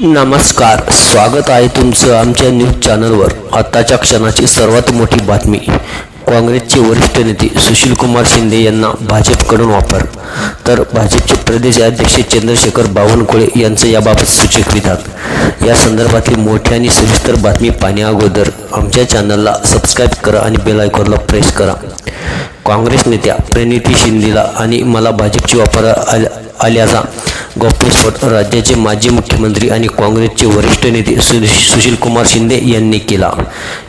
नमस्कार स्वागत आहे तुमचं आमच्या न्यूज चॅनलवर. आताच्या क्षणाची सर्वात मोठी बातमी. काँग्रेसचे वरिष्ठ नेते सुशीलकुमार शिंदे यांना भाजपकडून वापर. तर भाजपचे प्रदेश अध्यक्ष चंद्रशेखर बावनकुळे यांचं याबाबत सूचक विधान. या संदर्भातली मोठी आणि सविस्तर बातमी पाहण्याअगोदर आमच्या चॅनलला सबस्क्राईब करा आणि बेल आयकॉनला प्रेस करा. काँग्रेस नेत्या प्रणिती शिंदेला आणि मला भाजपची वापर आल्या आल्याचा गौप्यस्फोट राज्याचे माजी मुख्यमंत्री आणि काँग्रेसचे वरिष्ठ नेते सु सुशीलकुमार शिंदे यांनी केला.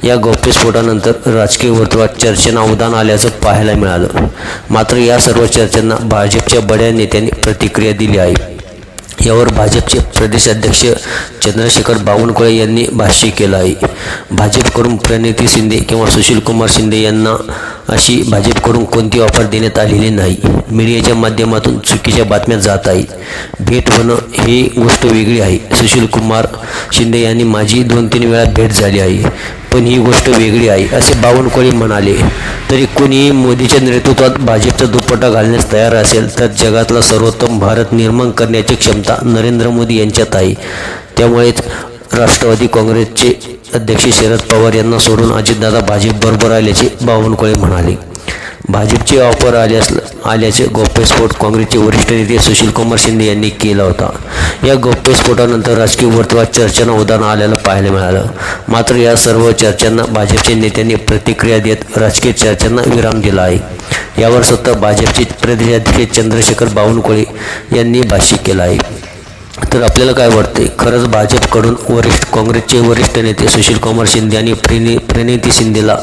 या गौप्यस्फोटानंतर राजकीय वर्तुळात चर्चेना उदान आल्याचं पाहायला मिळालं. मात्र या सर्व चर्चांना भाजपच्या बड्या नेत्यांनी प्रतिक्रिया दिली आहे. यावर भाजपचे प्रदेशाध्यक्ष चंद्रशेखर बावनकुळे यांनी भाष्य केलं आहे. भाजपकडून प्रणिती शिंदे किंवा सुशीलकुमार शिंदे यांना अशी भाजपकडून कोणती ऑफर देण्यात आलेली नाही. मीडियाच्या माध्यमातून चुकीच्या बातम्या जात आहेत. भेट होणं ही गोष्ट वेगळी आहे. सुशीलकुमार शिंदे यांनी माझी दोन तीन वेळा भेट झाली आहे. पण ही गोष्ट वेगळी आहे असे बावनकुळे म्हणाले. तरी कोणीही मोदीच्या नेतृत्वात भाजपचा दुपट्टा घालण्यास तयार असेल तर जगातला सर्वोत्तम भारत निर्माण करण्याची क्षमता नरेंद्र मोदी यांच्यात आहे. त्यामुळेच राष्ट्रवादी काँग्रेसचे अध्यक्ष शरद पवार यांना सोडून अजितदादा भाजप बरोबर आल्याचे बावनकुळे म्हणाले. भाजपची ऑफर आल्यास आल्याचे गौप्यस्फोट काँग्रेसचे वरिष्ठ नेते सुशीलकुमार शिंदे यांनी केला होता. या गौप्यस्फोटानंतर राजकीय वर्तुळात चर्चांना उदाहरण आल्याला पाहायला मिळालं. मात्र या सर्व चर्चांना भाजपच्या नेत्यांनी प्रतिक्रिया देत राजकीय चर्चांना विराम दिला आहे. यावर स्वतः भाजपचे प्रदेशाध्यक्ष चंद्रशेखर बावनकुळे यांनी भाष्य केलं आहे. तर आपल्याला काय वाटते खरंच भाजपकडून वरिष्ठ काँग्रेसचे वरिष्ठ नेते सुशीलकुमार शिंदे आणि प्रेनि प्रणिती शिंदेला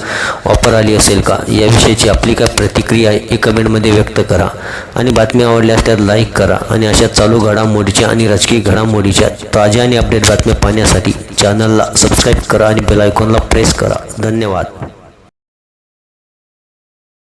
ऑफर आली असेल का? याविषयीची आपली काय प्रतिक्रिया आहे हे कमेंटमध्ये व्यक्त करा. आणि बातमी आवडल्यास त्यात लाईक करा. आणि अशा चालू घडामोडीच्या आणि राजकीय घडामोडीच्या ताज्या आणि अपडेट बातम्या पाहण्यासाठी चॅनलला सबस्क्राईब करा आणि बेलायकॉनला प्रेस करा. धन्यवाद.